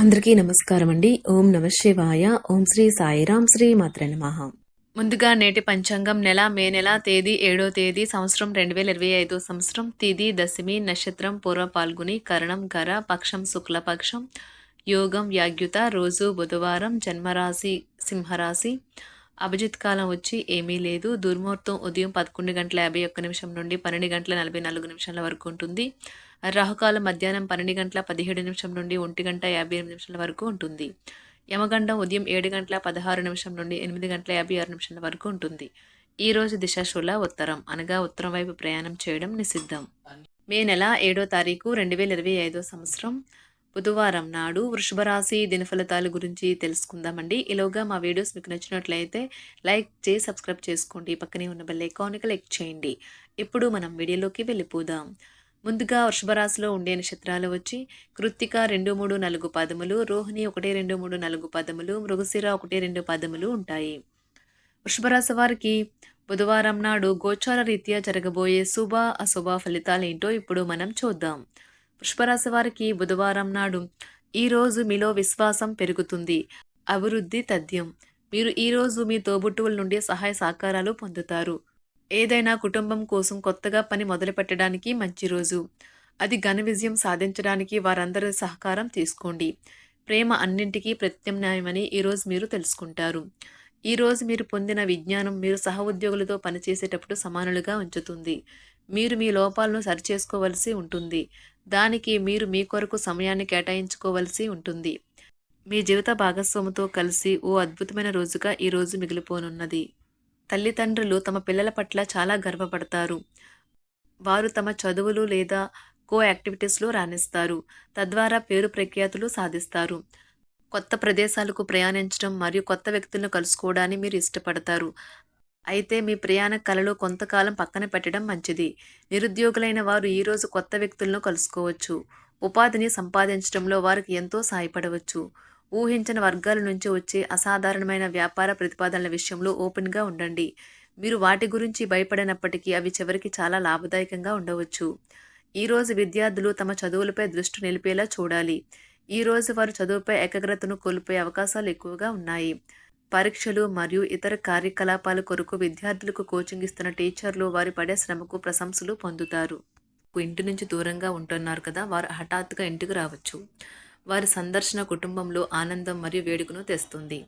అందరికీ నమస్కారం అండి ఓం నమ శివాయ. ఓం శ్రీ సాయిరాం శ్రీ మాత్ర నమః. ముందుగా నేటి పంచాంగం నెల మే నెల తేదీ ఏడో తేదీ సంవత్సరం రెండు వేల ఇరవై ఐదు సంవత్సరం తిది దశమి నక్షత్రం పూర్వ పాల్గొని కరణం గర పక్షం శుక్లపక్షం యోగం యాగ్యుత రోజు బుధవారం జన్మరాశి సింహరాశి. అభిజిత్ కాలం వచ్చి ఏమీ లేదు. దుర్ముహూర్తం ఉదయం పదకొండు గంటల యాభై ఒక్క నిమిషం నుండి పన్నెండు గంటల నలభై నాలుగు నిమిషాల వరకు ఉంటుంది. రాహుకాలం మధ్యాహ్నం పన్నెండు గంటల పదిహేడు నిమిషం నుండి ఒంటి గంట యాభై ఎనిమిది నిమిషాల వరకు ఉంటుంది. యమగండం ఉదయం ఏడు గంటల పదహారు నిమిషం నుండి ఎనిమిది గంటల యాభై ఆరు నిమిషాల వరకు ఉంటుంది. ఈ రోజు దిశాశూల ఉత్తరం. అనగా ఉత్తరం వైపు ప్రయాణం చేయడం నిషిద్ధం. మే నెల ఏడో తారీఖు రెండు వేల ఇరవై ఐదో సంవత్సరం. బుధవారం నాడు వృషభరాశి దినఫలితాల గురించి తెలుసుకుందామండి. ఈలోగా మా వీడియోస్ మీకు నచ్చినట్లయితే లైక్ చేసి సబ్స్క్రైబ్ చేసుకోండి. పక్కనే ఉన్న బెల్ ఐకాన్ లైక్ చేయండి. ఇప్పుడు మనం వీడియోలోకి వెళ్ళిపోదాం. ముందుగా వృషభరాశిలో ఉండే నక్షత్రాలు వచ్చి కృత్తిక రెండు మూడు నాలుగు పదములు రోహిణి ఒకటి రెండు మూడు నాలుగు పదములు మృగశిర ఒకటి రెండు పదములు ఉంటాయి. వృషభరాశి వారికి బుధవారం నాడు గోచార రీత్యా జరగబోయే శుభ అశుభ ఫలితాలు ఏంటో ఇప్పుడు మనం చూద్దాం. వృషభరాశి వారికి బుధవారం నాడు ఈ రోజు మీలో విశ్వాసం పెరుగుతుంది. అభివృద్ధి తథ్యం. మీరు ఈ రోజు మీ తోబుట్టువుల నుండి సహాయ సహకారాలు పొందుతారు. ఏదైనా కుటుంబం కోసం కొత్తగా పని మొదలుపెట్టడానికి మంచి రోజు. అది ఘన విజయం సాధించడానికి వారందరి సహకారం తీసుకోండి. ప్రేమ అన్నింటికీ ప్రత్యామ్నాయమని ఈరోజు మీరు తెలుసుకుంటారు. ఈరోజు మీరు పొందిన విజ్ఞానం మీరు సహ ఉద్యోగులతో పనిచేసేటప్పుడు సమానులుగా ఉంచుతుంది. మీరు మీ లోపాలను సరిచేసుకోవలసి ఉంటుంది. దానికి మీరు మీ కొరకు సమయాన్ని కేటాయించుకోవలసి ఉంటుంది. మీ జీవిత భాగస్వామితో కలిసి ఓ అద్భుతమైన రోజుగా ఈ రోజు మిగిలిపోనున్నది. తల్లిదండ్రులు తమ పిల్లల పట్ల చాలా గర్వపడతారు. వారు తమ చదువులు లేదా కో యాక్టివిటీస్లో రాణిస్తారు. తద్వారా పేరు ప్రఖ్యాతులు సాధిస్తారు. కొత్త ప్రదేశాలకు ప్రయాణించడం మరియు కొత్త వ్యక్తులను కలుసుకోవడాన్ని మీరు ఇష్టపడతారు. అయితే మీ ప్రయాణ కళలో కొంతకాలం పక్కన పెట్టడం మంచిది. నిరుద్యోగులైన వారు ఈరోజు కొత్త వ్యక్తులను కలుసుకోవచ్చు. ఉపాధిని సంపాదించడంలో వారికి ఎంతో సహాయపడవచ్చు ఊహించిన వర్గాల నుంచి వచ్చే అసాధారణమైన వ్యాపార ప్రతిపాదనల విషయంలో ఓపెన్గా ఉండండి. మీరు వాటి గురించి భయపడినప్పటికీ అవి చివరికి చాలా లాభదాయకంగా ఉండవచ్చు. ఈరోజు విద్యార్థులు తమ చదువులపై దృష్టి నిలిపేలా చూడాలి. ఈరోజు వారు చదువుపై ఏకాగ్రతను కోల్పోయే అవకాశాలు ఎక్కువగా ఉన్నాయి. పరీక్షలు మరియు ఇతర కార్యకలాపాల కొరకు విద్యార్థులకు కోచింగ్ ఇస్తున్న టీచర్లు వారి పడే శ్రమకు ప్రశంసలు పొందుతారు. ఇంటి నుంచి దూరంగా ఉంటున్నారు కదా వారు హఠాత్తుగా ఇంటికి రావచ్చు. వారి సందర్శన కుటుంబంలో ఆనందం మరియు వేడుకను తెస్తుంది.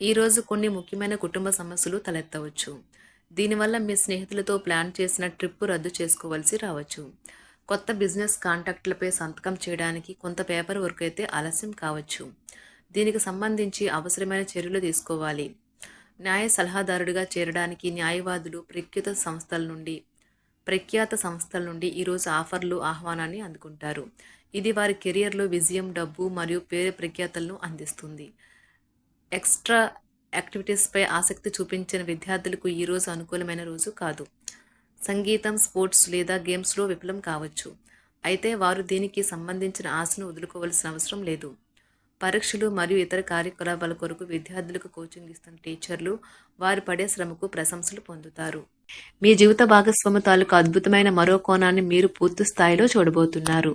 ఈరోజు కొన్ని ముఖ్యమైన కుటుంబ సమస్యలు తలెత్తవచ్చు. దీనివల్ల మీ స్నేహితులతో ప్లాన్ చేసిన ట్రిప్ రద్దు చేసుకోవాల్సి రావచ్చు. కొత్త బిజినెస్ కాంటాక్ట్లపై సంతకం చేయడానికి కొంత పేపర్ వర్క్ అయితే ఆలస్యం కావచ్చు. దీనికి సంబంధించి అవసరమైన చర్యలు తీసుకోవాలి. న్యాయ సలహాదారుడిగా చేరడానికి న్యాయవాదులు ప్రఖ్యాత సంస్థల నుండి ప్రఖ్యాత సంస్థల నుండి ఈరోజు ఆఫర్లు ఆహ్వానాన్ని అందుకుంటారు. ఇది వారి కెరియర్లో విజయం డబ్బు మరియు పేరు ప్రఖ్యాతలను అందిస్తుంది. ఎక్స్ట్రా యాక్టివిటీస్పై ఆసక్తి చూపించిన విద్యార్థులకు ఈరోజు అనుకూలమైన రోజు కాదు. సంగీతం స్పోర్ట్స్ లేదా గేమ్స్లో విఫలం కావచ్చు. అయితే వారు దీనికి సంబంధించిన ఆశను వదులుకోవాల్సిన అవసరం లేదు. పరీక్షలు మరియు ఇతర కార్యకలాపాల కొరకు విద్యార్థులకు కోచింగ్ ఇస్తున్న టీచర్లు వారు పడే శ్రమకు ప్రశంసలు పొందుతారు. మీ జీవిత భాగస్వామి తాలూకు అద్భుతమైన మరో కోణాన్ని మీరు పూర్తి స్థాయిలో చూడబోతున్నారు.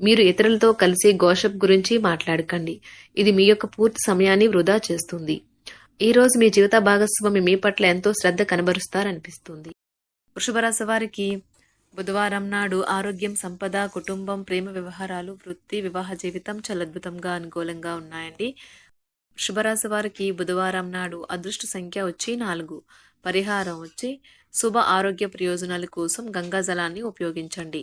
మీరు ఇతరులతో కలిసి గోషప్ గురించి మాట్లాడకండి. ఇది మీ యొక్క పూర్తి సమయాన్ని వృధా చేస్తుంది. ఈ రోజు మీ జీవిత భాగస్వామి మీ పట్ల ఎంతో శ్రద్ధ కనబరుస్తారనిపిస్తుంది. వృషభరాశి వారికి బుధవారం నాడు ఆరోగ్యం సంపద కుటుంబం ప్రేమ వ్యవహారాలు వృత్తి వివాహ జీవితం చలద్భుతంగా అనుకూలంగా ఉన్నాయండి. వృషభరాశి వారికి బుధవారం నాడు అదృష్ట సంఖ్య వచ్చి నాలుగు. పరిహారం వచ్చి శుభ ఆరోగ్య ప్రయోజనాల కోసం గంగా జలాన్ని ఉపయోగించండి.